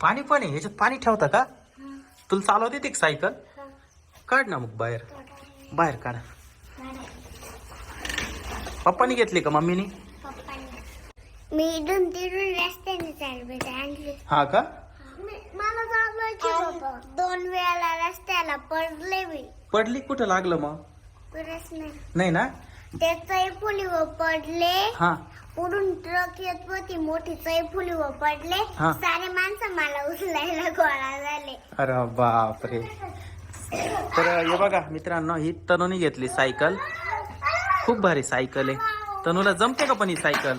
पाणी पण आहे? ह्याच्यात पाणी ठेवता का? तुला चालवता येते का सायकल? काढ ना मग बाहेर. बाहेर काढ. पप्पानी घेतली का मम्मीनी? मी इथून तिथून रस्त्याने चालवत आणली हा का? मला चालवायची होतं दोन वेळाला रस्त्याला पडले मी. पडली? कुठं लागलं मग? नाही. नाही ना? ते चैफुलीवर पडले. हा. पुढून ट्रक येत होती मोठी चैफुलीवर पडले हा. सारे माणसं मला उचलायला गोळा झाले. अरे बापरे. तर हे बघा मित्रांनो ही तनुनी घेतली सायकल. खूप भारी सायकल आहे. तनूला जमते का पण ही सायकल?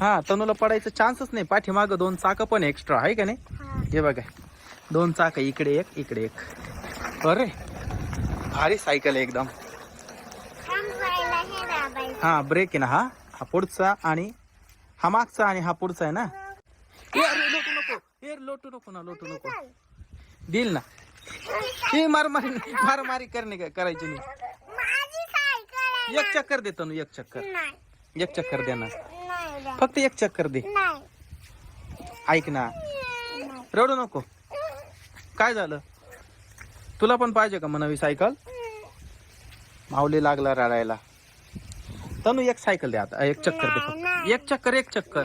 हा तनूला पडायचं चान्सच नाही. पाठीमाग दोन चाक पण एक्स्ट्रा आहे का नाही? हा. हे बघा. दोन चाक इकडे एक इकडे एक. अरे भारी सायकल आहे एकदम. हे हा ब्रेक आहे ना हा. हा पुढचा आणि हा मागचा आणि हा पुढचा आहे ना. लोटू नको. ए लोटू नको ना लोटू नको. देईल ना. हे मार मारी मार मारी करणे का- करायची नाही. एक चक्कर देतो ना एक चक्कर. एक चक्कर दे ना. द्या. फक्त एक चक्कर दे. ऐक ना. रडू नको. काय झालं? तुला पण पाहिजे का म्हणावी सायकल माऊली लागला रडायला. तनु एक सायकल दे आता एक चक्कर दे फक्त. एक चक्कर एक चक्कर